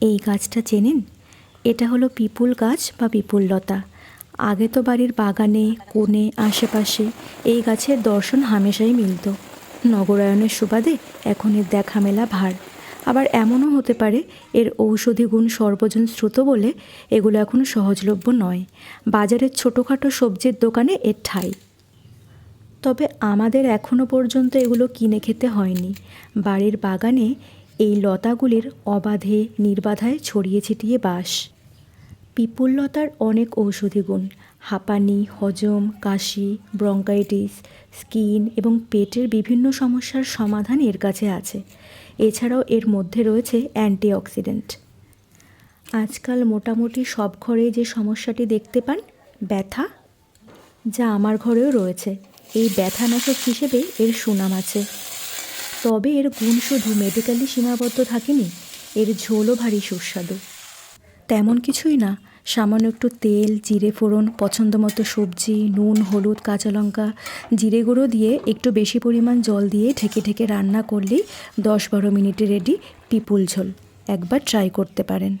এই গাছটা চেনেন? এটা হলো পিপুল গাছ বা পিপুল লতা আগে তো বাড়ির বাগানে, কোণে, আশেপাশে এই গাছের দর্শন হামেশাই মিলত। নগরায়নের সুবাদে এখন এর দেখা মেলা ভার। আবার এমনও হতে পারে এর ঔষধি গুণ সর্বজন শ্রুত বলে এগুলো এখন সহজলভ্য নয়। বাজারের ছোটোখাটো সবজির দোকানে এর ঠাই। তবে আমাদের এখনও পর্যন্ত এগুলো কিনে খেতে হয়নি। বাড়ির বাগানে এই লতাগুলির অবাধে নির্বাধায় ছড়িয়ে ছিটিয়ে বাস। পিপুল লতার অনেক ঔষধি গুণ, হাঁপানি, হজম, কাশি, ব্রঙ্কাইটিস, স্কিন এবং পেটের বিভিন্ন সমস্যার সমাধান এর কাছে আছে। এছাড়াও এর মধ্যে রয়েছে অ্যান্টিঅক্সিডেন্ট। আজকাল মোটামুটি সব ঘরেই যে সমস্যাটি দেখতে পান, ব্যথা, যা আমার ঘরেও রয়েছে। এই ব্যথানাশক হিসেবে এর সুনাম আছে। তবে এর গুণ শুধু মেডিকেলি সীমাবদ্ধ থাকেনি, এর ঝোলও ভারী সুস্বাদু। তেমন কিছুই না, সামান্য একটু তেল, জিরে ফোড়ন পছন্দ মতো সবজি, নুন, হলুদ, কাঁচা লঙ্কা, জিরে গুঁড়ো দিয়ে একটু বেশি পরিমাণ জল দিয়ে ঢেকে ঢেকে রান্না করলেই দশ বারো মিনিটে রেডি পিপুল ঝোল। একবার ট্রাই করতে পারেন।